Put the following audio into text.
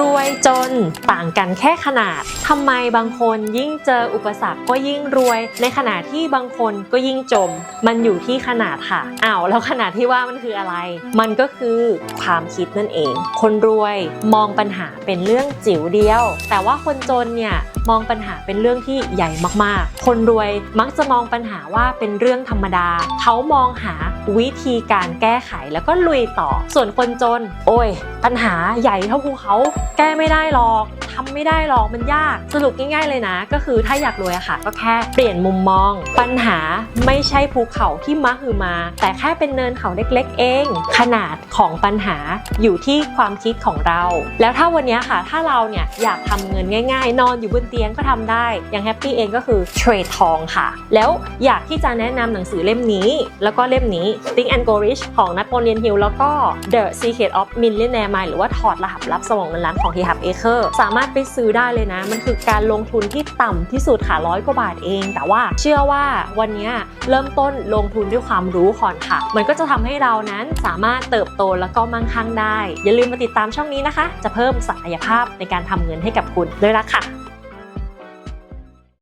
รวยจนต่างกันแค่ขนาดทำไมบางคนยิ่งเจออุปสรรคก็ยิ่งรวย ในขณะที่บางคนก็ยิ่งจม มันอยู่ที่ขนาดค่ะอ้าวแล้วขนาดที่ว่ามันคืออะไร มันก็คือความคิดนั่นเอง คนรวยมองปัญหาเป็นเรื่องจิ๋วเดียว แต่ว่าคนจนเนี่ยมองปัญหาเป็นเรื่องที่ใหญ่มากๆ คนรวยมักจะมองปัญหาว่าเป็นเรื่องธรรมดา เขามองหาวิธีการแก้ไขแล้วก็ลุยต่อ ส่วนคนจน โอ้ย ปัญหาใหญ่เท่าภูเขา แก้ไม่ได้หรอก ทำไม่ได้หรอกมันยาก สรุปง่าย ๆ เลยนะ ก็คือถ้าอยากรวยอะค่ะ ก็แค่เปลี่ยนมุมมอง ปัญหาไม่ใช่ภูเขาที่มหึมา แต่แค่เป็นเนินเขาเล็ก ๆ เอง ขนาดของปัญหาอยู่ที่ความคิดของเรา แล้วถ้าวันนี้ค่ะ ถ้าเราเนี่ยอยากทำเงินง่าย ๆ นอนอยู่บนเตียงก็ทำได้อย่างแฮปปี้เองก็คือเทรดทองค่ะ แล้วอยากที่จะแนะนำหนังสือเล่มนี้ แล้วก็เล่มนี้ Think and Go Rich ของ Napoleon Hill แล้วก็ The Secret of Millionaire Mind หรือว่าถอดรหัสลับสมองเงินล้านของ T Hub Acre สามารถไปซื้อได้เลยนะ มันคือการลงทุนที่ต่ำที่สุดค่ะร้อยกว่าบาทเอง แต่ว่าเชื่อว่าวันนี้เริ่มต้นลงทุนด้วยความรู้ก่อนค่ะ มันก็จะทำให้เรานั้นสามารถเติบโตแล้วก็มั่งคั่งได้ อย่าลืมมาติดตามช่องนี้นะคะ จะเพิ่มศักยภาพในการทำเงินให้กับคุณด้วยละค่ะ